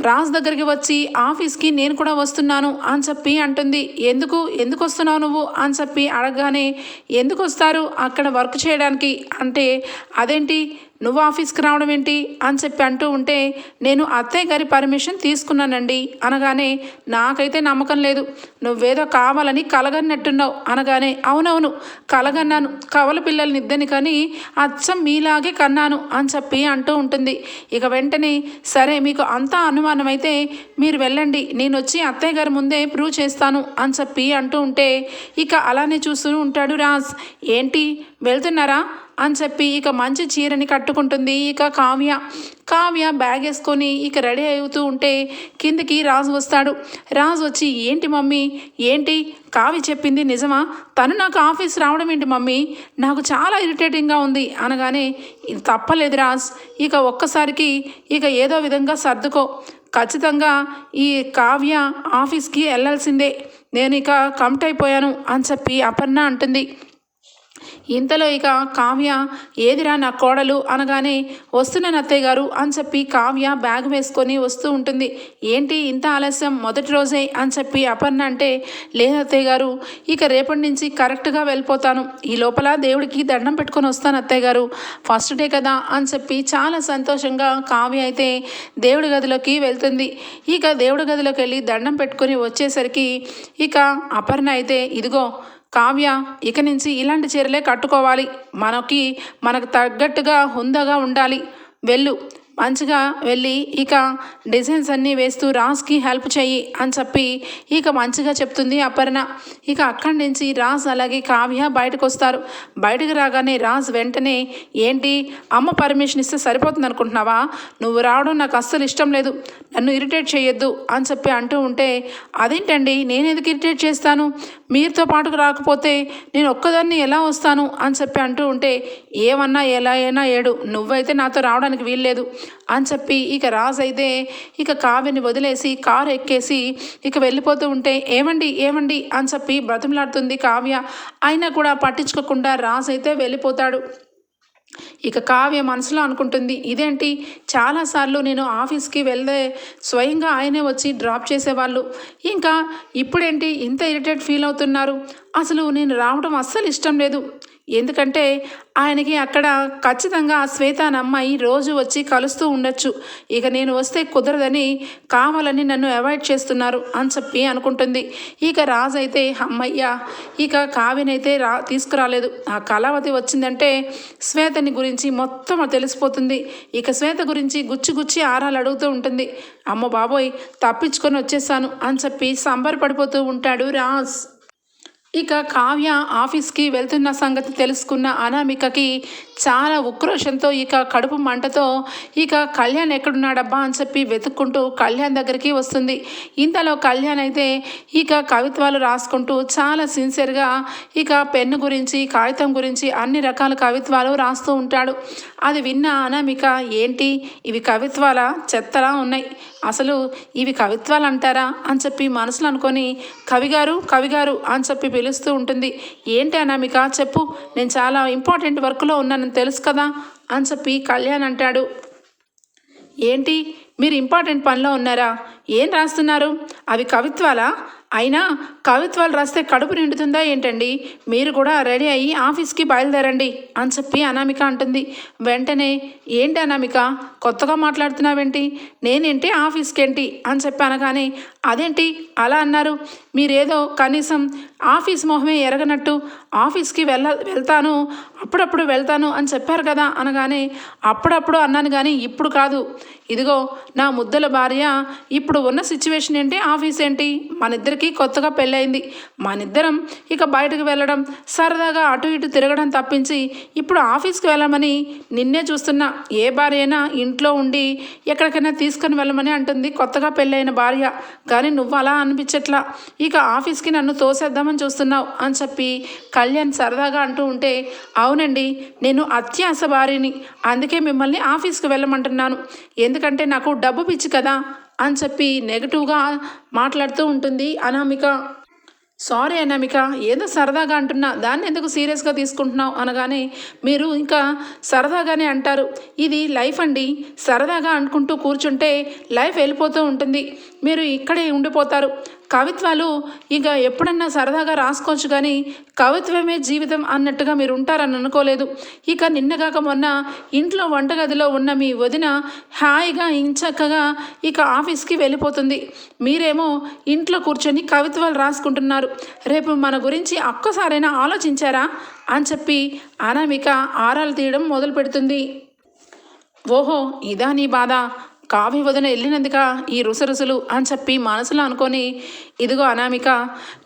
రాజ్ దగ్గరికి వచ్చి ఆఫీస్కి నేను కూడా వస్తున్నాను అని చెప్పి అంటుంది. ఎందుకు? ఎందుకు వస్తున్నావు నువ్వు? అని చెప్పి అడగగానే ఎందుకు వస్తారు? అక్కడ వర్క్ చేయడానికి? అంటే అదేంటి? నువ్వు ఆఫీస్కి రావడం ఏంటి? అని చెప్పి అంటూ ఉంటే నేను అత్తయ్య గారి పర్మిషన్ తీసుకున్నానండి. అనగానే నాకైతే నమ్మకం లేదు. నువ్వేదో కావాలని కలగన్నట్టున్నావు. అనగానే అవునవును కలగన్నాను. కవల పిల్లల్ని ఇద్దని కానీ అచ్చం మీలాగే కన్నాను అని చెప్పి అంటూ ఉంటుంది. ఇక వెంటనే సరే మీకు అంతా అనుమానం అయితే మీరు వెళ్ళండి. నేను వచ్చి అత్తయ్య గారి ముందే ప్రూవ్ చేస్తాను అని చెప్పి అంటూ ఉంటే ఇక అలానే చూస్తూ ఉంటాడు రాజ్. ఏంటి? వెళ్తున్నారా? అని చెప్పి ఇక మంచి చీరని కట్టుకుంటుంది. ఇక కావ్య కావ్య బ్యాగ్ వేసుకొని ఇక రెడీ అవుతూ ఉంటే కిందికి రాజు వస్తాడు. రాజు వచ్చి ఏంటి మమ్మీ? ఏంటి? కావ్య చెప్పింది నిజమా? తను నాకు ఆఫీస్ రావడం ఏంటి మమ్మీ? నాకు చాలా ఇరిటేటింగ్గా ఉంది. అనగానే తప్పలేదు రాజ్. ఇక ఒక్కసారికి ఇక ఏదో విధంగా సర్దుకో. ఖచ్చితంగా ఈ కావ్య ఆఫీస్కి వెళ్ళాల్సిందే. నేను ఇక కమిట్ అయిపోయాను అని చెప్పి అపర్ణ అంటుంది. ఇంతలో ఇక కావ్య ఏదిరా నా కోడలు? అనగానే వస్తున్నాను అత్తయ్య గారు అని చెప్పి కావ్య బ్యాగ్ వేసుకొని వస్తూ ఉంటుంది. ఏంటి ఇంత ఆలస్యం? మొదటి రోజే? అని చెప్పి అపర్ణ అంటే లేదు అత్తయ్య గారు ఇక రేపటి నుంచి కరెక్ట్గా వెళ్ళిపోతాను. ఈ లోపల దేవుడికి దండం పెట్టుకొని వస్తాను అత్తయ్య గారు. ఫస్ట్ డే కదా? అని చెప్పి చాలా సంతోషంగా కావ్య అయితే దేవుడి గదిలోకి వెళ్తుంది. ఇక దేవుడి గదిలోకి వెళ్ళి దండం పెట్టుకొని వచ్చేసరికి ఇక అపర్ణ అయితే ఇదిగో కావ్య ఇక నుంచి ఇలాంటి చీరలే కట్టుకోవాలి. మనకి మనకు తగ్గట్టుగా హుందగా ఉండాలి. వెళ్ళు. మంచిగా వెళ్ళి ఇక డిజైన్స్ అన్నీ వేస్తూ రాజ్కి హెల్ప్ చెయ్యి అని చెప్పి ఇక మంచిగా చెప్తుంది అపర్ణ. ఇక అక్కడి నుంచి రాజ్ అలాగే కావ్య బయటకు వస్తారు. బయటకు రాగానే రాజ్ వెంటనే ఏంటి? అమ్మ పర్మిషన్ ఇస్తే సరిపోతుంది అనుకుంటున్నావా? నువ్వు రావడం నాకు అస్సలు ఇష్టం లేదు. నన్ను ఇరిటేట్ చేయొద్దు అని చెప్పి అంటూ ఉంటే అదేంటండి? నేను ఎందుకు ఇరిటేట్ చేస్తాను? మీరుతో పాటుకు రాకపోతే నేను ఒక్కదాన్ని ఎలా వస్తాను? అని చెప్పి అంటూ ఉంటే ఏమన్నా ఎలా అయినా ఏడు. నువ్వైతే నాతో రావడానికి వీల్లేదు. అని చెప్పి ఇక రాజ్ అయితే ఇక కావ్యని వదిలేసి కారు ఎక్కేసి ఇక వెళ్ళిపోతూ ఉంటే ఏమండి ఏమండి? అని చెప్పి బ్రతిమలాడుతుంది కావ్య. అయినా కూడా పట్టించుకోకుండా రాజ్ అయితే వెళ్ళిపోతాడు. ఇక కావ్య మనసులో అనుకుంటుంది ఇదేంటి? చాలాసార్లు నేను ఆఫీస్కి వెళ్తే స్వయంగా ఆయనే వచ్చి డ్రాప్ చేసేవాళ్ళు. ఇంకా ఇప్పుడేంటి ఇంత ఇరిటేట్ ఫీల్ అవుతున్నారు? అసలు నేను రావడం అస్సలు ఇష్టం లేదు. ఎందుకంటే ఆయనకి అక్కడ ఖచ్చితంగా ఆ శ్వేత అమ్మాయి రోజు వచ్చి కలుస్తూ ఉండొచ్చు. ఇక నేను వస్తే కుదరదని కావాలని నన్ను అవాయిడ్ చేస్తున్నారు అని చెప్పి అనుకుంటుంది. ఇక రాజు అయితే అమ్మయ్య ఇక కావ్యనైతే రా తీసుకురాలేదు. ఆ కళావతి వచ్చిందంటే శ్వేతని గురించి మొత్తం తెలిసిపోతుంది. ఇక శ్వేత గురించి గుచ్చి గుచ్చి ఆరాలు అడుగుతూ ఉంటుంది. అమ్మ బాబోయ్ తప్పించుకొని వచ్చేసాను అని చెప్పి సంబరపడిపోతూ ఉంటాడు రాజ్. ఇక కావ్య ఆఫీస్కి వెళ్తున్న సంగతి తెలుసుకున్న అనామికకి చాలా ఉక్రోషంతో ఇక కడుపు మంటతో ఇక కళ్యాణ్ ఎక్కడున్నాడబ్బా అని చెప్పి వెతుక్కుంటూ కళ్యాణ్ దగ్గరికి వస్తుంది. ఇంతలో కళ్యాణ్ అయితే ఇక కవిత్వాలు రాసుకుంటూ చాలా సిన్సియర్గా ఇక పెన్ను గురించి కాగితం గురించి అన్ని రకాల కవిత్వాలు రాస్తూ ఉంటాడు. అది విన్న అనామిక ఏంటి? ఇవి కవిత్వాల చెత్తలా ఉన్నాయి. అసలు ఇవి కవిత్వాలు అంటారా? అని చెప్పి మనసులో అనుకొని కవిగారు కవిగారు అని చెప్పి పిలుస్తూ ఉంటుంది. ఏంటి అనామిక? చెప్పు. నేను చాలా ఇంపార్టెంట్ వర్క్లో ఉన్నాను. తెలుసు కదా? అని చెప్పి కళ్యాణ్ అంటాడు. ఏంటి? మీరు ఇంపార్టెంట్ పనిలో ఉన్నారా? ఏం రాస్తున్నారు? అవి కవిత్వాలా? అయినా కవిత్వాలు రాస్తే కడుపు నిండుతుందా ఏంటండి? మీరు కూడా రెడీ అయ్యి ఆఫీస్కి బయలుదేరండి. అని చెప్పి అనామిక అంటుంది. వెంటనే ఏంటి అనామిక? కొత్తగా మాట్లాడుతున్నావేంటి? నేనేంటి? ఆఫీస్కి ఏంటి అని చెప్పి అనగానే అదేంటి? అలా అన్నారు. మీరేదో కనీసం ఆఫీస్ మొహమే ఎరగనట్టు ఆఫీస్కి వెళ్ళ వెళ్తాను అప్పుడప్పుడు వెళ్తాను అని చెప్పారు కదా అనగానే అప్పుడప్పుడు అన్నాను కానీ ఇప్పుడు కాదు. ఇదిగో నా ముద్దల భార్య ఇప్పుడు ఉన్న సిచ్యువేషన్ ఏంటి? ఆఫీస్ ఏంటి? మన ఇద్దరికి కొత్తగా పెళ్ళయింది. మనిద్దరం ఇక బయటకు వెళ్ళడం సరదాగా అటు ఇటు తిరగడం తప్పించి ఇప్పుడు ఆఫీస్కి వెళ్ళమని నిన్నే చూస్తున్నా. ఏ భార్య అయినా ఇంట్లో ఉండి ఎక్కడికైనా తీసుకొని వెళ్ళమని అంటుంది కొత్తగా పెళ్ళైన భార్య. కానీ నువ్వు అలా అనిపించట్లా. ఇక ఆఫీస్కి నన్ను తోసేద్దామని చూస్తున్నావు అని చెప్పి కళ్యాణ్ సరదాగా అంటూ ఉంటే అవునండి నేను అత్యాస భార్యని. అందుకే మిమ్మల్ని ఆఫీస్కి వెళ్ళమంటున్నాను. ఎందుకంటే నాకు డబ్బు పిచ్చి కదా అని చెప్పి నెగటివ్గా మాట్లాడుతూ ఉంటుంది అనామిక. సారీ అనామిక ఏదో సరదాగా అంటున్నా. దాన్ని ఎందుకు సీరియస్గా తీసుకుంటున్నావు అనగానే మీరు ఇంకా సరదాగానే అంటారు. ఇది లైఫ్ అండి. సరదాగా అనుకుంటూ కూర్చుంటే లైఫ్ వెళ్ళిపోతూ ఉంటుంది. మీరు ఇక్కడే ఉండిపోతారు. కవిత్వాలు ఇక ఎప్పుడన్నా సరదాగా రాసుకోవచ్చు కానీ కవిత్వమే జీవితం అన్నట్టుగా మీరు ఉంటారని అనుకోలేదు. ఇక నిన్నగాక మొన్న ఇంట్లో వంటగదిలో ఉన్న మీ వదిన హాయిగా ఇంచక్కగా ఇక ఆఫీస్కి వెళ్ళిపోతుంది. మీరేమో ఇంట్లో కూర్చొని కవిత్వాలు రాసుకుంటున్నారు. రేపు మన గురించి ఒక్కసారైనా ఆలోచించారా? అని చెప్పి అనామిక ఆరాలు తీయడం మొదలు పెడుతుంది ఓహో ఇదా నీ బాధ. కావి వదిన వెళ్ళినందుక ఈ రుసరుసులు అని చెప్పి మనసులో అనుకొని ఇదిగో అనామిక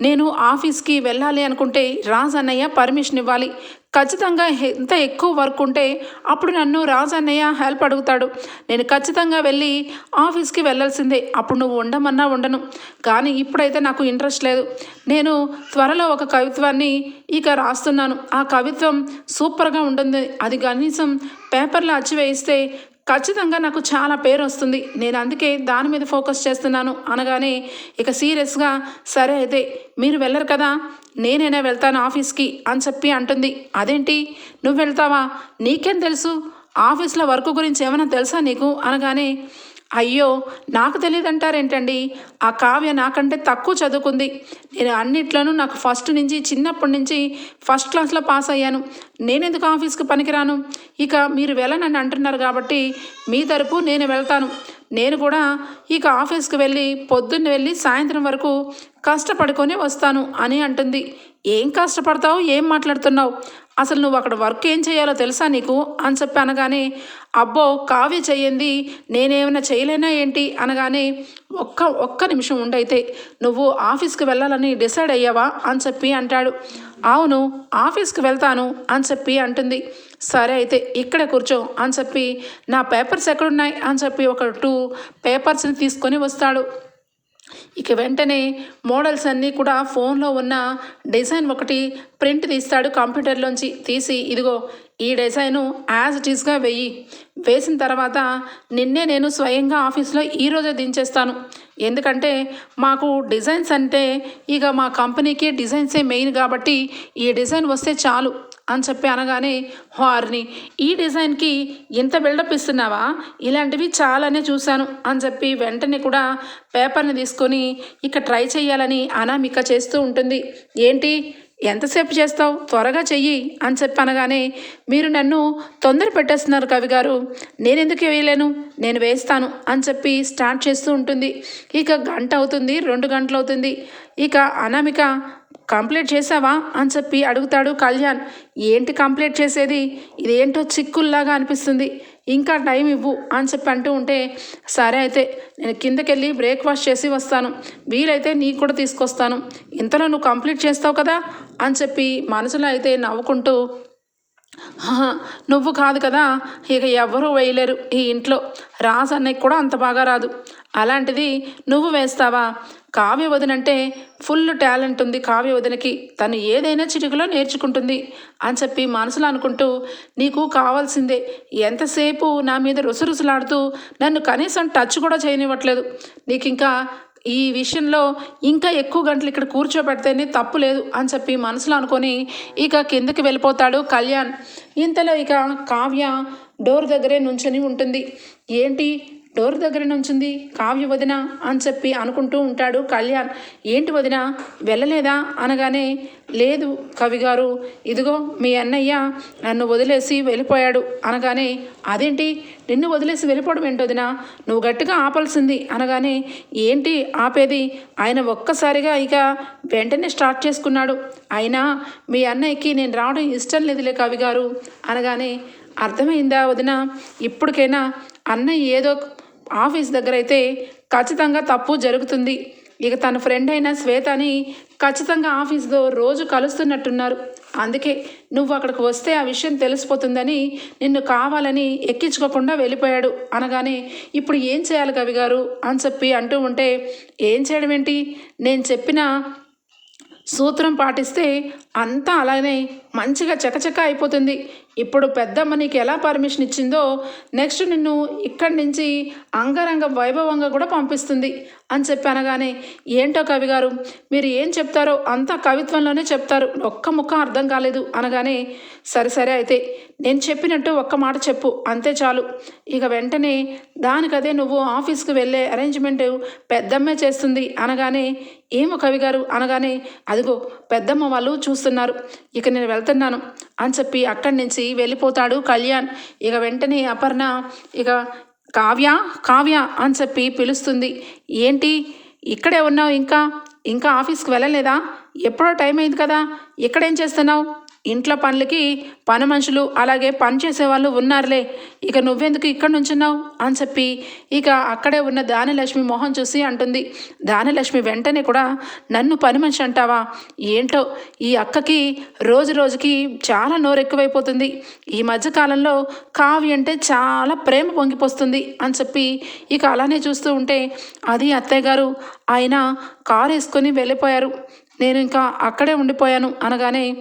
నేను ఆఫీస్కి వెళ్ళాలి అనుకుంటే రాజన్నయ్య పర్మిషన్ ఇవ్వాలి. ఖచ్చితంగా ఎంత ఎక్కువ వర్క్ ఉంటే అప్పుడు నన్ను రాజన్నయ్య హెల్ప్ అడుగుతాడు. నేను ఖచ్చితంగా వెళ్ళి ఆఫీస్కి వెళ్ళాల్సిందే. అప్పుడు నువ్వు ఉండమన్నా ఉండను. కానీ ఇప్పుడైతే నాకు ఇంట్రెస్ట్ లేదు. నేను త్వరలో ఒక కవిత్వాన్ని ఇక రాస్తున్నాను. ఆ కవిత్వం సూపర్గా ఉంటుంది. అది కనీసం పేపర్లో అచ్చి వేయిస్తే ఖచ్చితంగా నాకు చాలా పేరు వస్తుంది. నేను అందుకే దాని మీద ఫోకస్ చేస్తున్నాను. అనగానే ఇక సీరియస్గా సరే అయితే మీరు వెళ్ళరు కదా? నేనైనా వెళ్తాను ఆఫీస్కి అని చెప్పి అంటుంది. అదేంటి? నువ్వు వెళ్తావా? నీకేం తెలుసు? ఆఫీస్లో వర్క్ గురించి ఏమైనా తెలుసా నీకు? అనగానే అయ్యో నాకు తెలియదంటారేంటండి ఆ కావ్య నాకంటే తక్కువ చదువుకుంది. నేను అన్నిట్లోనూ నాకు ఫస్ట్ నుంచి చిన్నప్పటి నుంచి ఫస్ట్ క్లాస్లో పాస్ అయ్యాను. నేనెందుకు ఆఫీస్కి పనికిరాను? ఇక మీరు వెళ్ళనని అంటున్నారు కాబట్టి మీ తరపు నేను వెళ్తాను. నేను కూడా ఇక ఆఫీస్కి వెళ్ళి పొద్దున్న వెళ్ళి సాయంత్రం వరకు కష్టపడుకొని వస్తాను అని అంటుంది. ఏం కష్టపడతావు? ఏం మాట్లాడుతున్నావు? అసలు నువ్వు అక్కడ వర్క్ ఏం చేయాలో తెలుసా నీకు? అని చెప్పి అనగానే అబ్బో కావ్య చెయ్యింది. నేనేమైనా చేయలేనా ఏంటి? అనగానే ఒక్క ఒక్క నిమిషం ఉండైతే నువ్వు ఆఫీస్కి వెళ్ళాలని డిసైడ్ అయ్యావా? అని చెప్పి అంటాడు. అవును ఆఫీస్కి వెళ్తాను అని చెప్పి అంటుంది. సరే అయితే ఇక్కడే కూర్చో అని చెప్పి నా పేపర్స్ ఎక్కడున్నాయి? అని చెప్పి ఒక టూ పేపర్స్ని తీసుకొని వస్తాడు. ఇక వెంటనే మోడల్స్ అన్నీ కూడా ఫోన్లో ఉన్న డిజైన్ ఒకటి ప్రింట్ తీస్తాడు కంప్యూటర్లోంచి తీసి ఇదిగో ఈ డిజైను యాజ్ ఇట్ ఈస్గా వెయ్యి వేసిన తర్వాత నిన్నే నేను స్వయంగా ఆఫీస్లో ఈరోజే దించేస్తాను. ఎందుకంటే మాకు డిజైన్స్ అంటే ఇక మా కంపెనీకి డిజైన్సే మెయిన్ కాబట్టి ఈ డిజైన్ వస్తే చాలు. అని చెప్పి అనగానే వారిని ఈ డిజైన్కి ఇంత బిల్డప్ ఇస్తున్నావా? ఇలాంటివి చాలానే చూశాను అని చెప్పి వెంటనే కూడా పేపర్ని తీసుకొని ఇక ట్రై చేయాలని అనామిక చేస్తూ ఉంటుంది. ఏంటి? ఎంతసేపు చేస్తావు? త్వరగా చెయ్యి అని చెప్పి అనగానే మీరు నన్ను తొందర పెట్టేస్తున్నారు కవి గారు. నేను ఎందుకు వేయలేను? నేను వేస్తాను అని చెప్పి స్టార్ట్ చేస్తూ ఉంటుంది. ఇక గంట అవుతుంది రెండు గంటలు అవుతుంది. ఇక అనామిక కంప్లీట్ చేసావా? అని చెప్పి అడుగుతాడు కళ్యాణ్. ఏంటి కంప్లీట్ చేసేది? ఇదేంటో చిక్కుల్లాగా అనిపిస్తుంది. ఇంకా టైం ఇవ్వు అని చెప్పి అంటూ ఉంటే సరే అయితే నేను కిందకెళ్ళి బ్రేక్ఫాస్ట్ చేసి వస్తాను. వీలైతే నీకు కూడా తీసుకొస్తాను. ఇంతలో నువ్వు కంప్లీట్ చేస్తావు కదా? అని చెప్పి మనసులో అయితే నవ్వుకుంటూ నువ్వు కాదు కదా. ఇక ఎవ్వరూ వేయలేరు. ఈ ఇంట్లో రాజు అన్నయ్య కూడా అంత బాగా రాదు. అలాంటిది నువ్వు వేస్తావా? కావ్య వదినంటే ఫుల్ టాలెంట్ ఉంది కావ్య వదినకి. తను ఏదైనా చిటికలో నేర్చుకుంటుంది అని చెప్పి మనసులో అనుకుంటూ నీకు కావాల్సిందే ఎంతసేపు నా మీద రుసరుసలాడుతూ నన్ను కనీసం టచ్ కూడా చేయనివ్వట్లేదు. నీకు ఇంకా ఈ విషయంలో ఇంకా ఎక్కువ గంటలు ఇక్కడ కూర్చోబెడితేనే తప్పు లేదు అని చెప్పి మనసులో అనుకొని ఇక కిందకి వెళ్ళిపోతాడు కళ్యాణ్. ఇంతలో ఇక కావ్య డోర్ దగ్గరే నుంచొని ఉంటుంది. ఏంటి? డోర్ దగ్గర నుంచింది. కావ్య వదిన అని చెప్పి అనుకుంటూ ఉంటాడు. కళ్యాణ్ ఏంటి వదిన వెళ్ళలేదా? అనగానే లేదు కవి గారు ఇదిగో మీ అన్నయ్య నన్ను వదిలేసి వెళ్ళిపోయాడు. అనగానే అదేంటి? నిన్ను వదిలేసి వెళ్ళిపోవడం ఏంటి వదిన? నువ్వు గట్టిగా ఆపాల్సింది. అనగానే ఏంటి ఆపేది? ఆయన ఒక్కసారిగా ఇక వెంటనే స్టార్ట్ చేసుకున్నాడు. అయినా మీ అన్నయ్యకి నేను రావడం ఇష్టం లేదులే కవి గారు. అనగానే అర్థమైందా వదిన? ఇప్పటికైనా అన్నయ్య ఏదో ఆఫీస్ దగ్గర అయితే ఖచ్చితంగా తప్పు జరుగుతుంది. ఇక తన ఫ్రెండ్ అయిన శ్వేతని ఖచ్చితంగా ఆఫీస్లో రోజు కలుస్తున్నట్టున్నారు. అందుకే నువ్వు అక్కడికి వస్తే ఆ విషయం తెలిసిపోతుందని నిన్ను కావాలని ఎక్కించుకోకుండా వెళ్ళిపోయాడు. అనగానే ఇప్పుడు ఏం చేయాలి కవి గారు? అని చెప్పి అంటూ ఉంటే ఏం చేయడం ఏంటి? నేను చెప్పిన సూత్రం పాటిస్తే అంతా అలానే మంచిగా చకచక అయిపోతుంది. ఇప్పుడు పెద్దమ్మ నీకు ఎలా పర్మిషన్ ఇచ్చిందో నెక్స్ట్ నిన్ను ఇక్కడి నుంచి అంగరంగ వైభవంగా కూడా పంపిస్తుంది అని చెప్పి అనగానే ఏంటో కవి గారు మీరు ఏం చెప్తారో అంతా కవిత్వంలోనే చెప్తారు. ఒక్క ముఖం అర్థం కాలేదు. అనగానే సరే సరే అయితే నేను చెప్పినట్టు ఒక్క మాట చెప్పు. అంతే చాలు. ఇక వెంటనే దానికదే నువ్వు ఆఫీస్కి వెళ్ళే అరేంజ్మెంట్ పెద్దమ్మే చేస్తుంది. అనగానే ఏమో కవి గారు. అనగానే అదిగో పెద్దమ్మ వాళ్ళు చూస్తున్నారు. ఇక నేను వెళ్తున్నాను. అని చెప్పి అక్కడి నుంచి వెళ్ళిపోతాడు కళ్యాణ్. ఇక వెంటనే అపర్ణ ఇక కావ్య కావ్య అని చెప్పి పిలుస్తుంది. ఏంటి? ఇక్కడే ఉన్నావు ఇంకా? ఇంకా ఆఫీస్కి వెళ్ళలేదా? ఎప్పుడో టైం అయింది కదా. ఇక్కడేం చేస్తున్నావు? ఇంట్లో పనులకి పని మనుషులు అలాగే పని చేసేవాళ్ళు ఉన్నారులే. ఇక నువ్వెందుకు ఇక్కడ నుంచున్నావు? అని చెప్పి ఇక అక్కడే ఉన్న దానిలక్ష్మి మొహం చూసి అంటుంది. దానిలక్ష్మి వెంటనే కూడా నన్ను పని మనిషి అంటావా? ఏంటో? ఈ అక్కకి రోజు రోజుకి చాలా నోరు ఎక్కువైపోతుంది. ఈ మధ్యకాలంలో కావ్య అంటే చాలా ప్రేమ పొంగిపోస్తుంది. అని చెప్పి ఇక అలానే చూస్తూ ఉంటే అది అత్తయ్య గారు. ఆయన కారు వేసుకొని వెళ్ళిపోయారు. నేను ఇంకా అక్కడే ఉండిపోయాను. అనగానే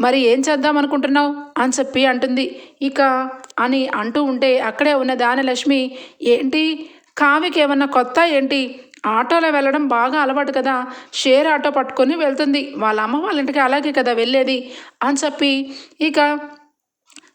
మరి ఏం చేద్దాం అనుకుంటున్నావు? అని చెప్పి అంటుంది. ఇక అని అంటూ ఉంటే అక్కడే ఉన్న దానలక్ష్మి ఏంటి? కావికి ఏమన్నా కొత్త ఏంటి? ఆటోలో వెళ్ళడం బాగా అలవాటు కదా. షేర్ ఆటో పట్టుకొని వెళ్తుంది. వాళ్ళ అమ్మ వాళ్ళ ఇంటికి అలాగే కదా వెళ్ళేది? అని చెప్పి ఇక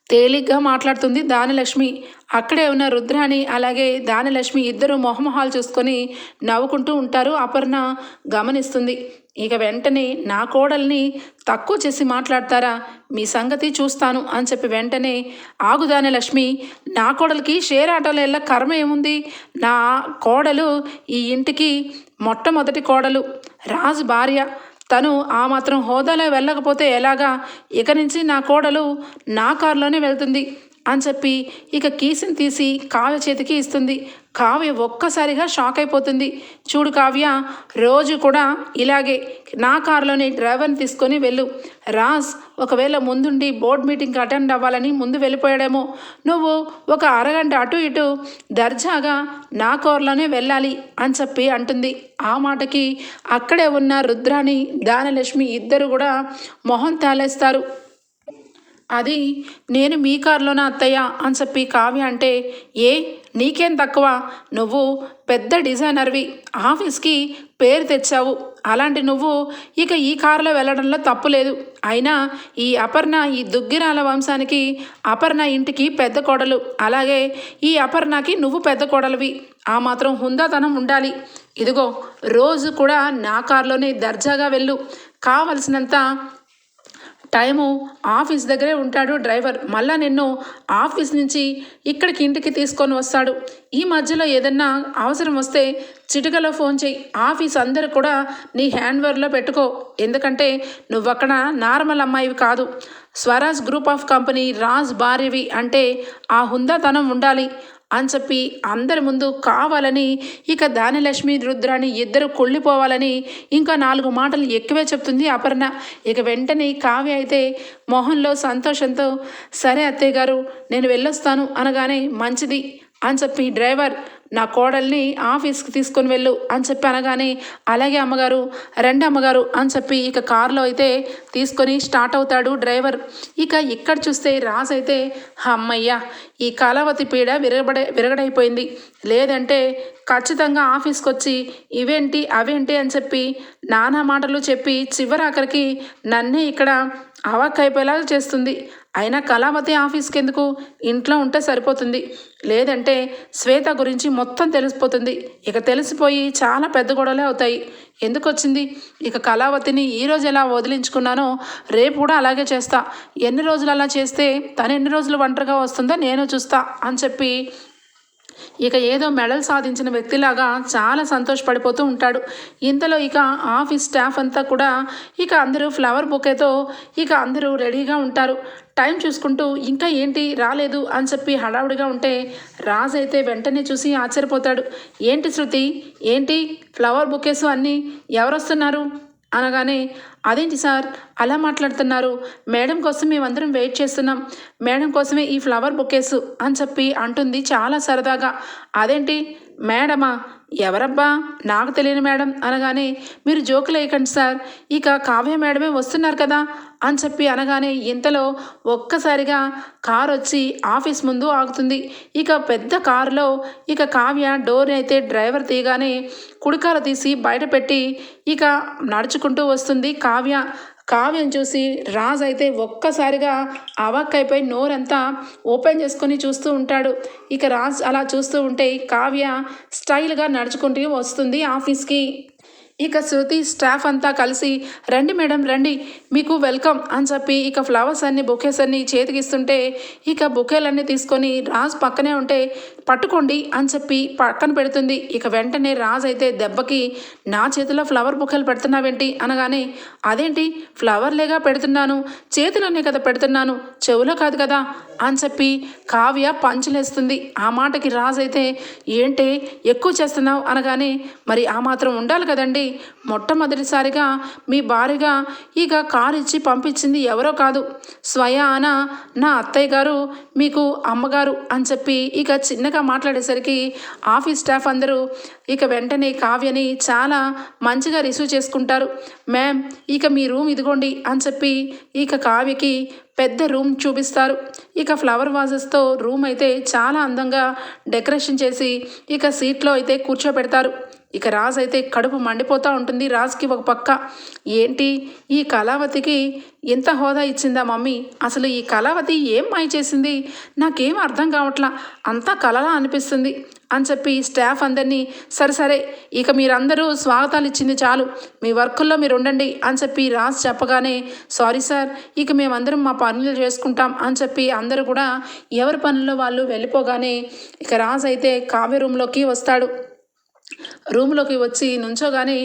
తేలిగ్గా మాట్లాడుతుంది దానలక్ష్మి. అక్కడే ఉన్న రుద్రాణి అలాగే దానలక్ష్మి ఇద్దరు మొహమొహాలు చూసుకొని నవ్వుకుంటూ ఉంటారు. అపర్ణ గమనిస్తుంది. ఇక వెంటనే నా కోడల్ని తక్కువ చేసి మాట్లాడతారా? మీ సంగతి చూస్తాను అని చెప్పి వెంటనే ఆగుదాని లక్ష్మి నా కోడలికి షేర్ ఆటోలో వెళ్ళ కర్మ ఏముంది? నా కోడలు ఈ ఇంటికి మొట్టమొదటి కోడలు. రాజు భార్య. తను ఆ మాత్రం హోదాలో వెళ్ళకపోతే ఎలాగా? ఇక నుంచి నా కోడలు నా కారులోనే వెళ్తుంది. అని చెప్పి ఇక కీసుని తీసి కావ్య చేతికి ఇస్తుంది. కావ్య ఒక్కసారిగా షాక్ అయిపోతుంది. చూడు కావ్య రోజు కూడా ఇలాగే నా కారులోనే డ్రైవర్ని తీసుకొని వెళ్ళు. రాజ్ ఒకవేళ ముందుండి బోర్డ్ మీటింగ్కి అటెండ్ అవ్వాలని ముందు వెళ్ళిపోయాడేమో. నువ్వు ఒక అరగంట అటు ఇటు దర్జాగా నా కారులోనే వెళ్ళాలి అని చెప్పి అంటుంది. ఆ మాటకి అక్కడే ఉన్న రుద్రాని దానలక్ష్మి ఇద్దరు కూడా మొహం తాలేస్తారు. అది నేను మీ కారులోనే అత్తయ్య? అని చెప్పి కావ్య అంటే ఏ నీకేం తక్కువ? నువ్వు పెద్ద డిజైనర్వి. ఆఫీస్కి పేరు తెచ్చావు. అలాంటి నువ్వు ఇక ఈ కారులో వెళ్ళడంలో తప్పు లేదు. అయినా ఈ అపర్ణ ఈ దుగ్గిరాల వంశానికి అపర్ణ ఇంటికి పెద్ద కోడలు. అలాగే ఈ అపర్ణకి నువ్వు పెద్ద కోడలివి. ఆ మాత్రం హుందాతనం ఉండాలి. ఇదిగో రోజు కూడా నా కారులోనే దర్జాగా వెళ్ళు. కావలసినంత టైము ఆఫీస్ దగ్గరే ఉంటాడు డ్రైవర్. మళ్ళా నిన్ను ఆఫీస్ నుంచి ఇక్కడికి ఇంటికి తీసుకొని వస్తాడు. ఈ మధ్యలో ఏదన్నా అవసరం వస్తే చిటికలో ఫోన్ చేయి. ఆఫీస్ అందరు కూడా నీ హ్యాండ్వర్లో పెట్టుకో. ఎందుకంటే నువ్వక్కడ నార్మల్ అమ్మాయివి కాదు. Swaraj group of company Raj భార్యవి అంటే ఆ హుందాతనం ఉండాలి. అని చెప్పి అందరి ముందు కావాలని ఇక దానిలక్ష్మి రుద్రాని ఇద్దరు కుళ్ళిపోవాలని ఇంకా నాలుగు మాటలు ఎక్కువే చెప్తుంది అపర్ణ. ఇక వెంటనే కావ్య అయితే మొహంలో సంతోషంతో సరే అత్తయ్య గారు నేను వెళ్ళొస్తాను అనగానే మంచిది అని చెప్పి డ్రైవర్ నా కోడల్ని ఆఫీస్కి తీసుకొని వెళ్ళు అని చెప్పి అనగానే అలాగే అమ్మగారు రండి అమ్మగారు అని చెప్పి ఇక కారులో అయితే తీసుకొని స్టార్ట్ అవుతాడు డ్రైవర్. ఇక ఇక్కడ చూస్తే రాజు అయితే అమ్మయ్య ఈ కళావతి పీడ విరగబడే విరగడైపోయింది. లేదంటే ఖచ్చితంగా ఆఫీస్కి వచ్చి ఇవేంటి అవేంటి అని చెప్పి నానా మాటలు చెప్పి చివరాఖరికి నన్నే ఇక్కడ అవాక్ అయిపోయేలాగా చేస్తుంది. అయినా కళావతి ఆఫీస్కి ఎందుకు ఇంట్లో ఉంటే సరిపోతుంది. లేదంటే శ్వేత గురించి మొత్తం తెలిసిపోతుంది. ఇక తెలిసిపోయి చాలా పెద్ద గొడవలే అవుతాయి. ఎందుకు వచ్చింది ఇక కళావతిని ఈరోజు ఎలా వదిలించుకున్నానో రేపు కూడా అలాగే చేస్తా. ఎన్ని రోజులు అలా చేస్తే తను ఎన్ని రోజులు ఒంటరిగా వస్తుందో నేను చూస్తా అని చెప్పి ఇక ఏదో మెడల్ సాధించిన వ్యక్తిలాగా చాలా సంతోషపడిపోతూ ఉంటాడు. ఇంతలో ఇక ఆఫీస్ స్టాఫ్ అంతా కూడా ఇక అందరూ ఫ్లవర్ బొకేతో ఇక అందరూ రెడీగా ఉంటారు. టైం చూసుకుంటూ ఇంకా ఏంటి రాలేదు అని చెప్పి హడావుడిగా ఉంటే రాజ్ అయితే వెంటనే చూసి ఆశ్చర్యపోతాడు. ఏంటి శృతి? ఏంటి? ఫ్లవర్ బొకేసు అన్నీ ఎవరు వస్తున్నారు అనగానే అదేంటి సార్? అలా మాట్లాడుతున్నారు. మేడం కోసం మేమందరం వెయిట్ చేస్తున్నాం. మేడం కోసమే ఈ ఫ్లవర్ బొకేస్ అని చెప్పి అంటుంది చాలా సరదాగా. అదేంటి? మేడమా ఎవరబ్బా? నాకు తెలియని మేడం అనగానే మీరు జోకులేయకండి సార్ ఇక కావ్య మేడమే వస్తున్నారు కదా అని చెప్పి అనగానే ఇంతలో ఒక్కసారిగా కార్ వచ్చి ఆఫీస్ ముందు ఆగుతుంది. ఇక పెద్ద కారులో ఇక కావ్య డోర్ అయితే డ్రైవర్ తీయగానే కుడికాలు తీసి బయట పెట్టి ఇక నడుచుకుంటూ వస్తుంది కావ్య. కావ్యం చూసి రాజ్ అయితే ఒక్కసారిగా అవాక్కైపోయి నోరంతా ఓపెన్ చేసుకొని చూస్తూ ఉంటాడు. ఇక రాజ్ అలా చూస్తూ ఉంటే కావ్య స్టైల్గా నడుచుకుంటూ వస్తుంది ఆఫీస్కి. ఇక శృతి స్టాఫ్ అంతా కలిసి రండి మేడం రండి మీకు వెల్కమ్ అని చెప్పి ఇక ఫ్లవర్స్ అన్ని బొకేస్ అన్ని చేతికిస్తుంటే ఇక బొకేలన్నీ తీసుకొని రాజ్ పక్కనే ఉంటే పట్టుకోండి అని చెప్పి పక్కన పెడుతుంది. ఇక వెంటనే రాజ్ అయితే దెబ్బకి నా చేతిలో ఫ్లవర్ బొకేలు పెడుతున్నావేంటి? అనగానే అదేంటి? ఫ్లవర్లేగా పెడుతున్నాను చేతిలోనే కదా పెడుతున్నాను చెవులో కాదు కదా అని చెప్పి కావ్య పంచులేస్తుంది. ఆ మాటకి రాజ్ అయితే ఏంటి ఎక్కువ చేస్తున్నావు? అనగానే మరి ఆ మాత్రం ఉండాలి కదండి మొట్టమొదటిసారిగా మీ భార్యగా ఇక కారు ఇచ్చి పంపించింది ఎవరో కాదు. స్వయాన నా అత్తయ్య గారు మీకు అమ్మగారు అని చెప్పి ఇక చిన్నగా మాట్లాడేసరికి ఆఫీస్ స్టాఫ్ అందరూ ఇక వెంటనే కావ్యని చాలా మంచిగా రిసీవ్ చేసుకుంటారు. మ్యామ్ ఇక మీ రూమ్ ఇదిగోండి అని చెప్పి ఇక కావ్యకి పెద్ద రూమ్ చూపిస్తారు. ఇక ఫ్లవర్ వాజెస్తో రూమ్ అయితే చాలా అందంగా డెకరేషన్ చేసి ఇక సీట్లో అయితే కూర్చోబెడతారు. ఇక రాజ్ అయితే కడుపు మండిపోతూ ఉంటుంది. రాజ్కి ఒక పక్క ఏంటి ఈ కళావతికి ఎంత హోదా ఇచ్చిందా మమ్మీ? అసలు ఈ కళావతి ఏం మాయ చేసింది? నాకేం అర్థం కావట్లా? అంతా కలలా అనిపిస్తుంది అని చెప్పి స్టాఫ్ అందరినీ సరే సరే ఇక మీరందరూ స్వాగతాలు ఇచ్చింది చాలు. మీ వర్కుల్లో మీరు ఉండండి అని చెప్పి రాజ్ చెప్పగానే సారీ సార్ ఇక మేమందరం మా పనులు చేసుకుంటాం అని చెప్పి అందరూ కూడా ఎవరి పనుల్లో వాళ్ళు వెళ్ళిపోగానే ఇక రాజ్ అయితే కావ్య రూమ్లోకి వస్తాడు. రూమ్లోకి వచ్చి నుంచోగానే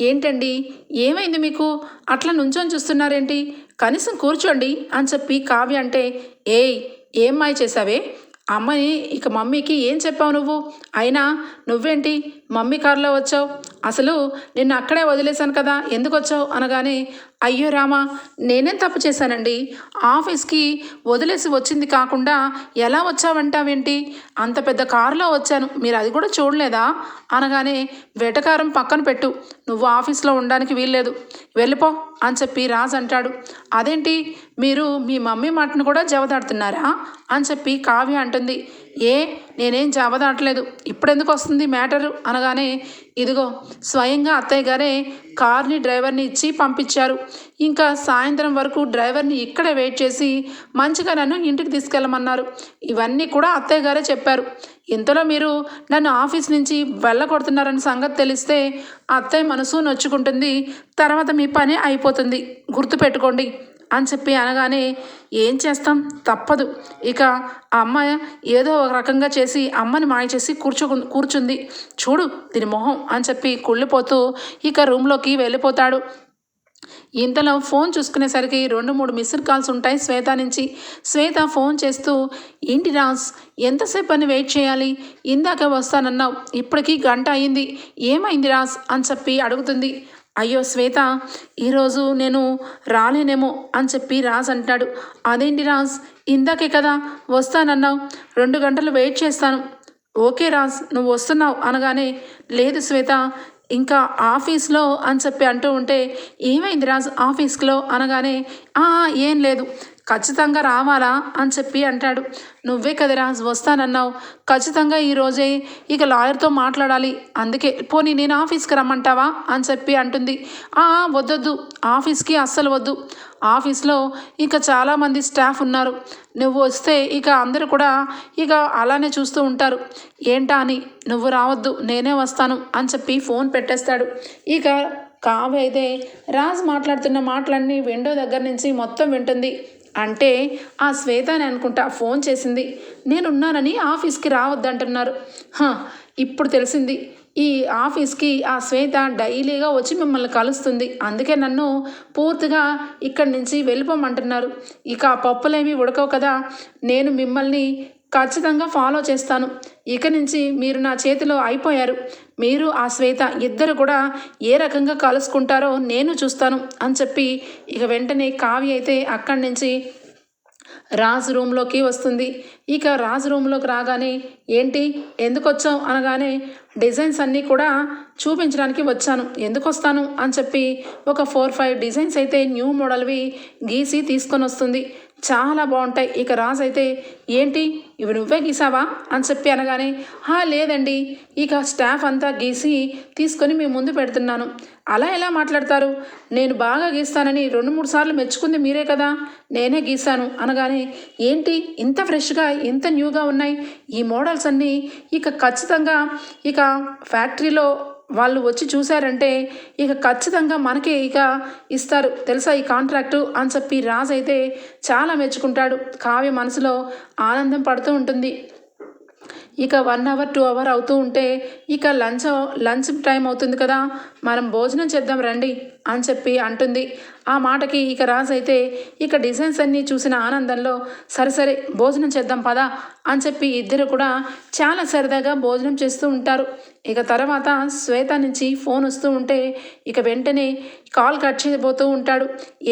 ఏంటండి? ఏమైంది మీకు? అట్లా నుంచొని చూస్తున్నారేంటి? కనీసం కూర్చోండి అని చెప్పి కావ్య అంటే ఏయ్ ఏం మాయ చేసావే అమ్మని ఇక మమ్మీకి ఏం చెప్పావు నువ్వు? అయినా నువ్వేంటి? మమ్మీ కారులో వచ్చావు? అసలు నిన్ను అక్కడే వదిలేశాను కదా ఎందుకు వచ్చావు? అనగానే అయ్యో రామా నేనేం తప్పు చేశానండి? ఆఫీస్కి వదిలేసి వచ్చింది కాకుండా ఎలా వచ్చావంటావేంటి? అంత పెద్ద కారులో వచ్చాను మీరు అది కూడా చూడలేదా? అనగానే వెటకారం పక్కన పెట్టు నువ్వు ఆఫీస్లో ఉండడానికి వీల్లేదు. వెళ్ళిపో అని చెప్పి రాజ్ అంటాడు. అదేంటి మీరు మీ మమ్మీ మాటను కూడా జవదాడుతున్నారా? అని చెప్పి కావ్య అంటుంది. ఏ నేనేం జాబదాటలేదు ఇప్పుడెందుకు వస్తుంది మ్యాటరు? అనగానే ఇదిగో స్వయంగా అత్తయ్య గారే కార్ని డ్రైవర్ని ఇచ్చి పంపించారు. ఇంకా సాయంత్రం వరకు డ్రైవర్ని ఇక్కడే వెయిట్ చేసి మంచిగా నన్ను ఇంటికి తీసుకెళ్ళమన్నారు. ఇవన్నీ కూడా అత్తయ్య గారే చెప్పారు. ఇంతలో మీరు నన్ను ఆఫీస్ నుంచి వెళ్ళగొడుతున్నారని సంగతి తెలిస్తే అత్తయ్య మనసు నొచ్చుకుంటుంది. తర్వాత మీ పని అయిపోతుంది. గుర్తుపెట్టుకోండి. అని చెప్పి అనగానే ఏం చేస్తాం? తప్పదు. ఇక ఆ అమ్మాయి ఏదో ఒక రకంగా చేసి అమ్మని మాయ చేసి కూర్చో కూర్చుంది. చూడు దీని మొహం అని చెప్పి కుళ్ళిపోతూ ఇక రూమ్లోకి వెళ్ళిపోతాడు. ఇంతలో ఫోన్ చూసుకునేసరికి రెండు మూడు మిస్డ్ కాల్స్ ఉంటాయి శ్వేత నుంచి. శ్వేత ఫోన్ చేస్తూ ఏంటి రాజ్ ఎంతసేపు అని వెయిట్ చేయాలి? ఇందాక వస్తానన్నావు ఇప్పటికీ గంట అయింది. ఏమైంది రాజ్? అని చెప్పి అడుగుతుంది. అయ్యో శ్వేత ఈరోజు నేను రాలేనేమో అని చెప్పి రాజ్ అంటాడు. అదేంటి రాజ్? ఇందాకే కదా వస్తానన్నావు. రెండు గంటలు వెయిట్ చేస్తాను. ఓకే రాజ్ నువ్వు వస్తున్నావు అనగానే లేదు శ్వేత ఇంకా ఆఫీస్లో అని చెప్పి అంటూ ఉంటే ఏమైంది రాజ్ ఆఫీస్లో అనగానే "ఆ, ఏం లేదు. ఖచ్చితంగా రావాలా అని చెప్పి అంటాడు. నువ్వే కదరా రాజ్ వస్తానన్నావు. ఖచ్చితంగా ఈరోజే ఇక లాయర్తో మాట్లాడాలి. అందుకే పోనీ నేను ఆఫీస్కి రమ్మంటావా అని చెప్పి అంటుంది. "ఆ, వద్దొద్దు. ఆఫీస్కి అస్సలు వద్దు. ఆఫీస్లో ఇక చాలామంది స్టాఫ్ ఉన్నారు. నువ్వు వస్తే ఇక అందరూ కూడా ఇక అలానే చూస్తూ ఉంటారు. ఏంటా అని. నువ్వు రావద్దు. నేనే వస్తాను అని చెప్పి ఫోన్ పెట్టేస్తాడు. ఇక కావైతే రాజ్ మాట్లాడుతున్న మాటలన్నీ విండో దగ్గర నుంచి మొత్తం వింటుంది. అంటే ఆ శ్వేత అని అనుకుంటా ఫోన్ చేసింది. నేనున్నానని ఆఫీస్కి రావద్దంటున్నారు. హ, ఇప్పుడు తెలిసింది. ఈ ఆఫీస్కి ఆ శ్వేత డైలీగా వచ్చి మిమ్మల్ని కలుస్తుంది. అందుకే నన్ను పూర్తిగా ఇక్కడి నుంచి వెళ్ళిపోమంటున్నారు. ఇక ఆ పప్పులేమి ఉడకవు కదా. నేను మిమ్మల్ని ఖచ్చితంగా ఫాలో చేస్తాను. ఇక నుంచి మీరు నా చేతిలో అయిపోయారు. మీరు ఆ శ్వేత ఇద్దరు కూడా ఏ రకంగా కలుసుకుంటారో నేను చూస్తాను అని చెప్పి ఇక వెంటనే కావ్య అయితే అక్కడి నుంచి రాజు రూమ్లోకి వస్తుంది. ఇక రాజు రూమ్లోకి రాగానే ఏంటి? ఎందుకు వచ్చావు అనగానే డిజైన్స్ అన్నీ కూడా చూపించడానికి వచ్చాను. ఎందుకు వస్తాను అని చెప్పి ఒక ఫోర్ ఫైవ్ డిజైన్స్ అయితే న్యూ మోడల్వి గీసి తీసుకొని వస్తుంది. చాలా బాగుంటాయి. ఇక రాజు అయితే ఏంటి? ఇవి నువ్వే గీసావా? అని చెప్పి అనగానే హా లేదండి. ఇక స్టాఫ్ అంతా గీసి తీసుకొని మీ ముందు పెడుతున్నాను. అలా ఎలా మాట్లాడతారు? నేను బాగా గీస్తానని రెండు మూడు సార్లు మెచ్చుకుంది మీరే కదా. నేనే గీశాను అనగానే ఏంటి? ఇంత ఫ్రెష్గా ఇంత న్యూగా ఉన్నాయి. ఈ మోడల్ మోడల్స్ అన్నీ ఇక ఖచ్చితంగా ఇక ఫ్యాక్టరీలో వాళ్ళు వచ్చి చూశారంటే ఇక ఖచ్చితంగా మనకే ఇక ఇస్తారు. తెలుసా ఈ కాంట్రాక్టు? అని చెప్పి రాజు అయితే చాలా మెచ్చుకుంటాడు. కావ్య మనసులో ఆనందం పడుతూ ఉంటుంది. ఇక వన్ అవర్ టూ అవర్ అవుతూ ఉంటే ఇక లంచ్ లంచ్ టైం అవుతుంది కదా. మనం భోజనం చేద్దాం రండి అని చెప్పి అంటుంది. ఆ మాటకి ఇక రాజు అయితే ఇక డిజైన్స్ అన్నీ చూసిన ఆనందంలో సరే సరే భోజనం చేద్దాం పదా అని చెప్పి ఇద్దరు కూడా చాలా సరదాగా భోజనం చేస్తూ ఉంటారు. ఇక తర్వాత శ్వేత నుంచి ఫోన్ వస్తూ ఉంటే ఇక వెంటనే కాల్ కట్ చేయబోతూ ఉంటాడు.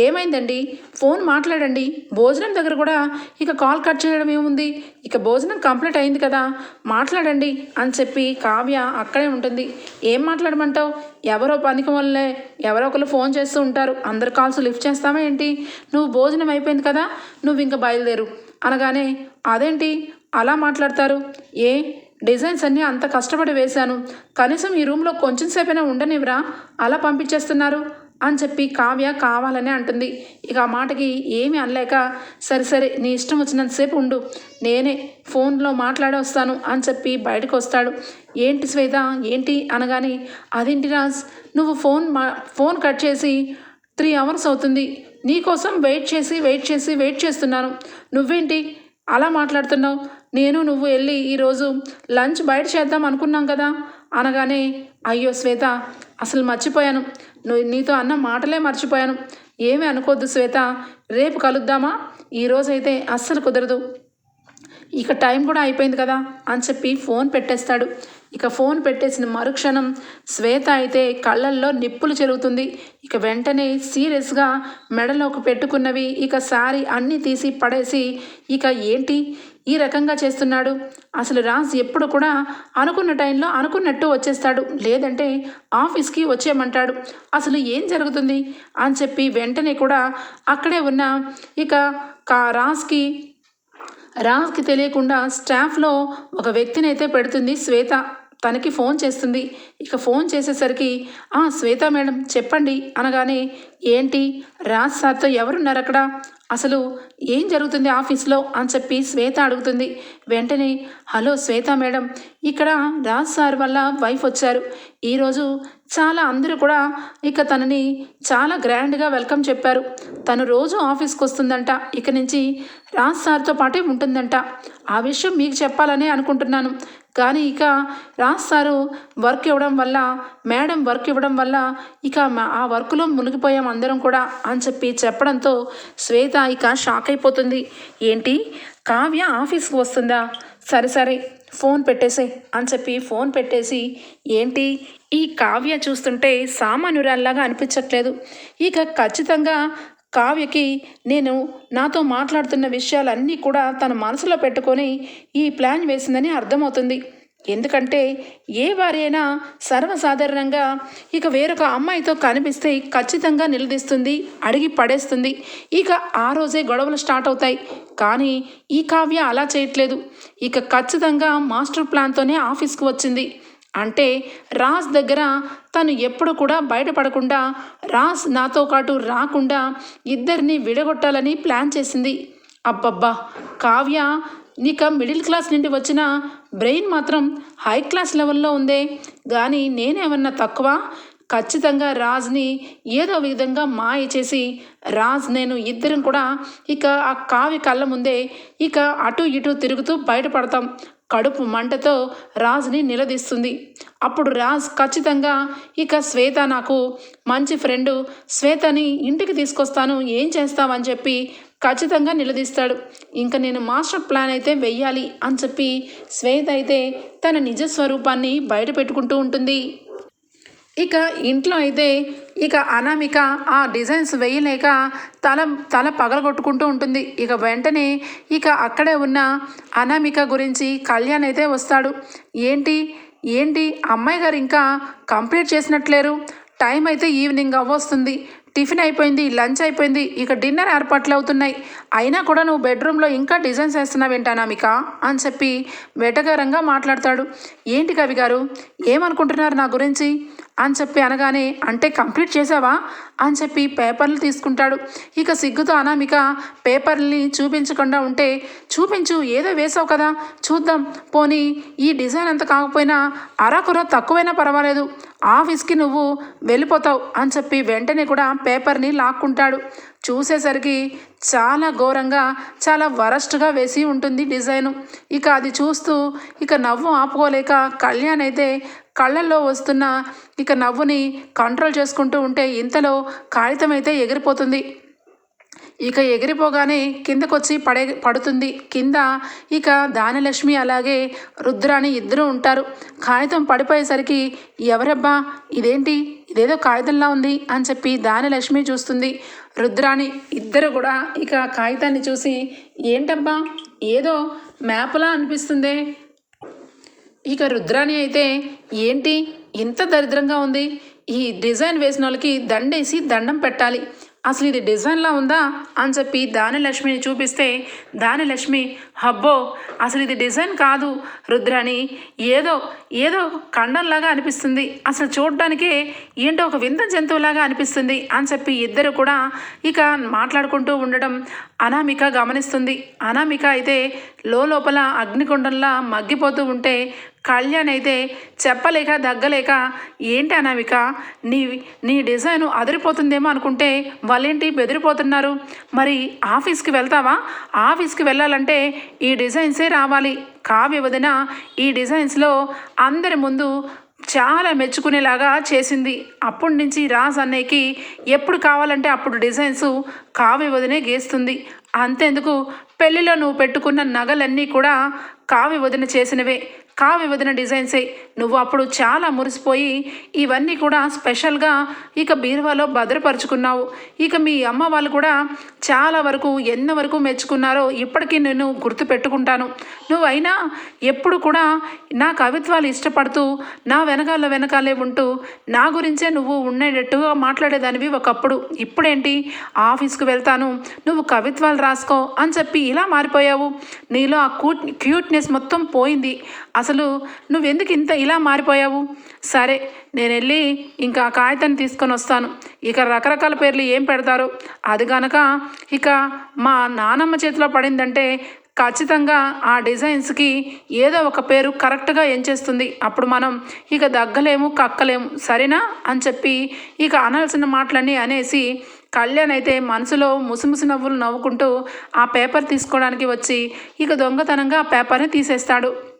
ఏమైందండి? ఫోన్ మాట్లాడండి. భోజనం దగ్గర కూడా ఇక కాల్ కట్ చేయడం ఏముంది? ఇక భోజనం కంప్లీట్ అయింది కదా మాట్లాడండి అని చెప్పి కావ్య అక్కడే ఉంటుంది. ఏం మాట్లాడమంటావు? ఎవరో పనికి వల్లే ఎవరో ఒకరు ఫోన్ చేస్తూ ఉంటారు. అందరు కాల్స్ లిఫ్ట్ చేస్తావా ఏంటి? నువ్వు భోజనం అయిపోయింది కదా నువ్వు ఇంకా బయలుదేరు. అనగానే అదేంటి? అలా మాట్లాడతారు? ఏ డిజైన్స్ అన్నీ అంత కష్టపడి వేశాను. కనీసం ఈ రూమ్లో కొంచెం సేపైనా ఉండనివ్వరా? అలా పంపించేస్తున్నారు? అని చెప్పి కావ్య కావాలనే అంటుంది. ఇక ఆ మాటకి ఏమీ అనలేక సరే సరే నీ ఇష్టం వచ్చినంతసేపు ఉండు. నేనే ఫోన్లో మాట్లాడే వస్తాను అని చెప్పి బయటకు వస్తాడు. ఏంటి శ్వేత? ఏంటి? అనగానే అదేంటి రాజ్? నువ్వు ఫోన్ మా ఫోన్ కట్ చేసి త్రీ అవర్స్ అవుతుంది. నీకోసం వెయిట్ చేసి వెయిట్ చేసి వెయిట్ చేస్తున్నాను. నువ్వేంటి అలా మాట్లాడుతున్నావు? నేను నువ్వు వెళ్ళి ఈరోజు లంచ్ బయట చేద్దాం అనుకున్నాం కదా? అనగానే అయ్యో శ్వేత అసలు మర్చిపోయాను. నువ్వు నీతో అన్న మాటలే మర్చిపోయాను. ఏమీ అనుకోవద్దు శ్వేత. రేపు కలుద్దామా? ఈరోజైతే అస్సలు కుదరదు. ఇక టైం కూడా అయిపోయింది కదా అని చెప్పి ఫోన్ పెట్టేస్తాడు. ఇక ఫోన్ పెట్టేసిన మరుక్షణం శ్వేత అయితే కళ్ళల్లో నిప్పులు చెరుగుతుంది. ఇక వెంటనే సీరియస్గా మెడలోకి పెట్టుకున్నవి ఇక సారీ అన్నీ తీసి పడేసి ఇక ఏంటి ఈ రకంగా చేస్తున్నాడు? అసలు రాజ్ ఎప్పుడు కూడా అనుకున్న టైంలో అనుకున్నట్టు వచ్చేస్తాడు. లేదంటే ఆఫీస్కి వచ్చేయమంటాడు. అసలు ఏం జరుగుతుంది? అని చెప్పి వెంటనే కూడా అక్కడే ఉన్న ఇక కా రాజ్కి రాజ్కి తెలియకుండా స్టాఫ్లో ఒక వ్యక్తిని అయితే పెడుతుంది శ్వేత. తనకి ఫోన్ చేస్తుంది. ఇక ఫోన్ చేసేసరికి ఆ శ్వేత మేడం చెప్పండి. అనగానే ఏంటి? రాజ్ సార్తో ఎవరున్నారు అక్కడ? అసలు ఏం జరుగుతుంది ఆఫీస్లో అని చెప్పి శ్వేత అడుగుతుంది. వెంటనే హలో శ్వేత మేడం ఇక్కడ రాజ్ సార్ వల్ల వైఫ్ వచ్చారు. ఈరోజు చాలా అందరూ కూడా ఇక తనని చాలా గ్రాండ్గా వెల్కమ్ చెప్పారు. తను రోజు ఆఫీస్కి వస్తుందంట. ఇక నుంచి రాజ్ సార్తో పాటే ఉంటుందంట. ఆ విషయం మీకు చెప్పాలనే అనుకుంటున్నాను. కానీ ఇక రాస్తారు వర్క్ ఇవ్వడం వల్ల మేడం వర్క్ ఇవ్వడం వల్ల ఇక మా- ఆ వర్క్లో మునిగిపోయాం అందరం కూడా అని చెప్పి చెప్పడంతో శ్వేత ఇక షాక్ అయిపోతుంది. ఏంటి? కావ్య ఆఫీస్కి వస్తుందా? సరే సరే ఫోన్ పెట్టేసే అని చెప్పి ఫోన్ పెట్టేసి ఏంటి? ఈ కావ్య చూస్తుంటే సామాన్యురాల్లాగా అనిపించట్లేదు. ఇక ఖచ్చితంగా కావ్యకి నేను నాతో మాట్లాడుతున్న విషయాలన్నీ కూడా తన మనసులో పెట్టుకొని ఈ ప్లాన్ వేసిందని అర్థమవుతుంది. ఎందుకంటే ఏ వారైనా సర్వసాధారణంగా ఇక వేరొక అమ్మాయితో కనిపిస్తే ఖచ్చితంగా నిలదీస్తుంది అడిగి పడేస్తుంది. ఇక ఆ రోజే గొడవలు స్టార్ట్ అవుతాయి. కానీ ఈ కావ్య అలా చేయట్లేదు. ఇక ఖచ్చితంగా మాస్టర్ ప్లాన్తోనే ఆఫీస్కి వచ్చింది. అంటే రాజ్ దగ్గర తను ఎప్పుడు కూడా బయటపడకుండా రాజ్ నాతో పాటు రాకుండా ఇద్దరిని విడగొట్టాలని ప్లాన్ చేసింది. అబ్బబ్బా! కావ్య నీక మిడిల్ క్లాస్ నుండి వచ్చిన బ్రెయిన్ మాత్రం హై క్లాస్ లెవెల్లో ఉందే. కానీ నేనేమన్నా తక్కువ? ఖచ్చితంగా రాజ్ని ఏదో విధంగా మాయ చేసి రాజ్ నేను ఇద్దరం కూడా ఇక ఆ కావి కళ్ళ ముందే ఇక అటు ఇటు తిరుగుతూ బయటపడతాం. కడుపు మంటతో రాజ్ని నిలదీస్తుంది. అప్పుడు రాజ్ ఖచ్చితంగా ఇక శ్వేత నాకు మంచి ఫ్రెండు శ్వేతని ఇంటికి తీసుకొస్తాను ఏం చేస్తావని చెప్పి ఖచ్చితంగా నిలదీస్తాడు. ఇంకా నేను మాస్టర్ ప్లాన్ అయితే వెయ్యాలి అని చెప్పి శ్వేత అయితే తన నిజ స్వరూపాన్ని బయట పెట్టుకుంటూ ఉంటుంది. ఇక ఇంట్లో అయితే ఇక అనామిక ఆ డిజైన్స్ వేయలేక తల తల పగలగొట్టుకుంటూ ఉంటుంది. ఇక వెంటనే ఇక అక్కడే ఉన్న అనామిక గురించి కళ్యాణ్ అయితే వస్తాడు. ఏంటి? ఏంటి? అమ్మాయి గారు ఇంకా కంప్లీట్ చేసినట్లేరు. టైం అయితే ఈవినింగ్ అవ్వొస్తుంది. టిఫిన్ అయిపోయింది లంచ్ అయిపోయింది. ఇక డిన్నర్ ఏర్పాట్లు అవుతున్నాయి. అయినా కూడా నువ్వు బెడ్రూమ్లో ఇంకా డిజైన్స్ వేస్తున్నావేంటి అనామిక? అని చెప్పి వెటకారంగా మాట్లాడతాడు. ఏంటి కవి గారు? ఏమనుకుంటున్నారు నా గురించి? అని చెప్పి అనగానే అంటే కంప్లీట్ చేసావా? అని చెప్పి పేపర్లు తీసుకుంటాడు. ఇక సిగ్గుతో అనామిక పేపర్ని చూపించకుండా ఉంటే చూపించు ఏదో వేసావు కదా చూద్దాం. పోనీ ఈ డిజైన్ అంత కాకపోయినా అరాకుర తక్కువైనా పర్వాలేదు. ఆఫీస్కి నువ్వు వెళ్ళిపోతావు. అని చెప్పి వెంటనే కూడా పేపర్ని లాక్కుంటాడు. చూసేసరికి చాలా ఘోరంగా చాలా వరస్ట్గా వేసి ఉంటుంది డిజైను. ఇక అది చూస్తూ ఇక నవ్వు ఆపుకోలేక కళ్యాణ్ అయితే కళ్ళల్లో వస్తున్న ఇక నవ్వుని కంట్రోల్ చేసుకుంటూ ఉంటే ఇంతలో కాగితం అయితే ఎగిరిపోతుంది. ఇక ఎగిరిపోగానే కిందకొచ్చి పడే పడుతుంది. కింద ఇక దానలక్ష్మి అలాగే రుద్రాని ఇద్దరు ఉంటారు. కాగితం పడిపోయేసరికి ఎవరబ్బా? ఇదేంటి? ఇదేదో కాగితంలా ఉంది అని చెప్పి దానలక్ష్మి చూస్తుంది. రుద్రాని ఇద్దరు కూడా ఇక కాగితాన్ని చూసి ఏంటబ్బా? ఏదో మ్యాప్లా అనిపిస్తుందే. ఇక రుద్రాణి అయితే ఏంటి? ఇంత దరిద్రంగా ఉంది. ఈ డిజైన్ వేసిన వాళ్ళకి దండేసి దండం పెట్టాలి. అసలు ఇది డిజైన్లా ఉందా? అని చెప్పి దానిలక్ష్మిని చూపిస్తే దానిలక్ష్మి అబ్బో అసలు ఇది డిజైన్ కాదు రుద్రాని ఏదో ఏదో ఖండంలాగా అనిపిస్తుంది. అసలు చూడడానికే ఏంటో ఒక వింత జంతువులాగా అనిపిస్తుంది అని చెప్పి ఇద్దరు కూడా ఇక మాట్లాడుకుంటూ ఉండడం అనామిక గమనిస్తుంది. అనామిక అయితే లోపల అగ్నికుండంలా మగ్గిపోతూ ఉంటే కళ్యాణ్ అయితే చెప్పలేక దగ్గలేక ఏంటి అనామిక నీ నీ డిజైన్ అదిరిపోతుందేమో అనుకుంటే వాళ్ళేంటి బెదిరిపోతున్నారు? మరి ఆఫీస్కి వెళ్తావా? ఆఫీస్కి వెళ్ళాలంటే ఈ డిజైన్సే రావాలి. కావ్య వదిన ఈ డిజైన్స్లో అందరి ముందు చాలా మెచ్చుకునేలాగా చేసింది. అప్పటి నుంచి రాజ్ అన్నయ్యకి ఎప్పుడు కావాలంటే అప్పుడు డిజైన్స్ కావ్య వదినే గీస్తుంది. అంతెందుకు? పెళ్ళిలో నువ్వు పెట్టుకున్న నగలన్నీ కూడా కావ్య వదిన చేసినవే. కావ్య వదిన డిజైన్సే నువ్వు అప్పుడు చాలా మురిసిపోయి ఇవన్నీ కూడా స్పెషల్గా ఇక బీరువాలో భద్రపరుచుకున్నావు. ఇక మీ అమ్మ వాళ్ళు కూడా చాలా వరకు ఎన్న వరకు మెచ్చుకున్నారో ఇప్పటికీ నేను గుర్తు పెట్టుకుంటాను నువ్వు అయినా ఎప్పుడు కూడా నా కవిత్వాలు ఇష్టపడుతూ నా వెనకాల వెనకాలే ఉంటూ నా గురించే నువ్వు ఉండేటట్టుగా మాట్లాడేదానివి ఒకప్పుడు. ఇప్పుడేంటి? ఆఫీస్కి వెళ్తాను నువ్వు కవిత్వాలు రాసుకో అని చెప్పి ఇలా మారిపోయావు. నీలో ఆ క్యూట్ క్యూట్నెస్ మొత్తం పోయింది. అసలు నువ్వెందుకు ఇంత ఇలా మారిపోయావు? సరే నేను వెళ్ళి ఇంకా కాగితాన్ని తీసుకొని వస్తాను. ఇక రకరకాల పేర్లు ఏం పెడతారో? అది గనక ఇక మా నానమ్మ చేతిలో పడిందంటే ఖచ్చితంగా ఆ డిజైన్స్కి ఏదో ఒక పేరు కరెక్ట్గా ఎంచేస్తుంది. అప్పుడు మనం ఇక దగ్గలేము కక్కలేము సరేనా? అని చెప్పి ఇక అనాల్సిన మాటలన్నీ అనేసి కళ్యాణ్ అయితే మనసులో ముసిముసి నవ్వులు నవ్వుకుంటూ ఆ పేపర్ తీసుకోవడానికి వచ్చి ఇక దొంగతనంగా ఆ పేపర్ని తీసేస్తాడు.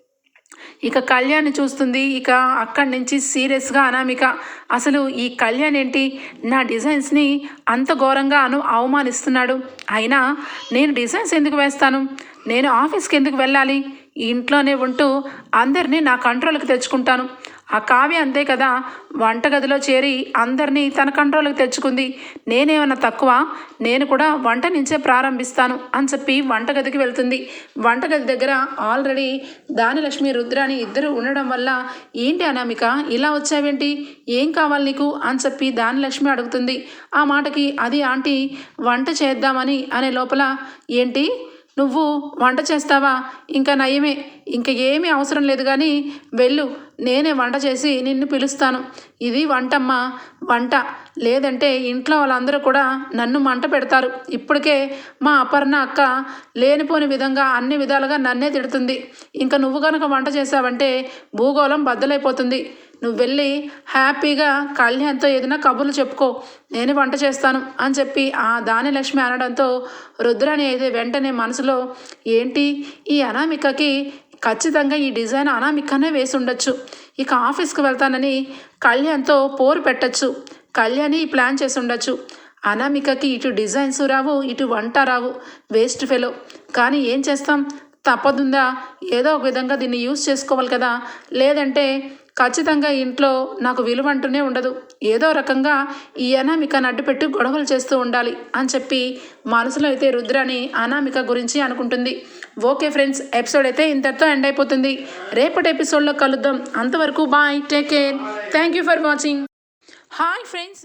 ఇక కళ్యాణ్ చూస్తుంది. ఇక అక్కడి నుంచి సీరియస్గా అనామిక. అసలు ఈ కళ్యాణ్ ఏంటి? నా డిజైన్స్ని అంత ఘోరంగా అను అవమానిస్తున్నాడు. అయినా నేను డిజైన్స్ ఎందుకు వేస్తాను? నేను ఆఫీస్కి ఎందుకు వెళ్ళాలి? ఇంట్లోనే ఉంటూ అందరినీ నా కంట్రోల్కి తెచ్చుకుంటాను. ఆ కావ్య అంతే కదా. వంటగదిలో చేరి అందరినీ తన కంట్రోల్కి తెచ్చుకుంది. నేనేమన్నా తక్కువ? నేను కూడా వంట నుంచే ప్రారంభిస్తాను అని చెప్పి వంటగదికి వెళ్తుంది. వంటగది దగ్గర ఆల్రెడీ దానిలక్ష్మి రుద్రాని ఇద్దరు ఉండడం వల్ల ఏంటి అనామిక? ఇలా వచ్చావేంటి? ఏం కావాలి నీకు? అని చెప్పి దానిలక్ష్మి అడుగుతుంది. ఆ మాటకి అది ఆంటీ వంట చేద్దామని అనే లోపల ఏంటి? నువ్వు వంట చేస్తావా? ఇంకా నయమే. ఇంకా ఏమీ అవసరం లేదు కానీ వెళ్ళు. నేనే వంట చేసి నిన్ను పిలుస్తాను. ఇది వంటమ్మా. వంట. లేదంటే ఇంట్లో వాళ్ళందరూ కూడా నన్ను మంట పెడతారు. ఇప్పటికే మా అపర్ణ అక్క లేనిపోని విధంగా అన్ని విధాలుగా నన్నే తిడుతుంది. ఇంకా నువ్వు కనుక వంట చేసావంటే భూగోళం బద్దలైపోతుంది. నువ్వు వెళ్ళి హ్యాపీగా కళ్యాణ్తో ఏదైనా కబుర్లు చెప్పుకో. నేను వంట చేస్తాను అని చెప్పి ఆ దానిలక్ష్మి అనడంతో రుద్రాని అయితే వెంటనే మనసులో ఏంటి? ఈ అనామికకి ఖచ్చితంగా ఈ డిజైన్ అనామికనే వేసి ఉండొచ్చు ఇక ఆఫీస్కి వెళ్తానని కళ్యాణ్తో పోరు పెట్టచ్చు. కళ్యాణి ప్లాన్ చేసి ఉండొచ్చు అనామికకి ఇటు డిజైన్స్ రావు ఇటు వంట రావు. Waste fellow. కానీ ఏం చేస్తాం? తప్పదుందా? ఏదో ఒక విధంగా దీన్ని యూజ్ చేసుకోవాలి కదా. లేదంటే ఖచ్చితంగా ఇంట్లో నాకు విలువ అంటూనే ఉండదు. ఏదో రకంగా ఈ అనామికను అడ్డుపెట్టి గొడవలు చేస్తూ ఉండాలి అని చెప్పి మనసులో అయితే రుద్రాని అనామిక గురించి అనుకుంటుంది. ఓకే ఫ్రెండ్స్ ఎపిసోడ్ అయితే ఇంతటితో ఎండ్ అయిపోతుంది. రేపటి ఎపిసోడ్లో కలుద్దాం. అంతవరకు bye take care. Thank you for watching. Hi friends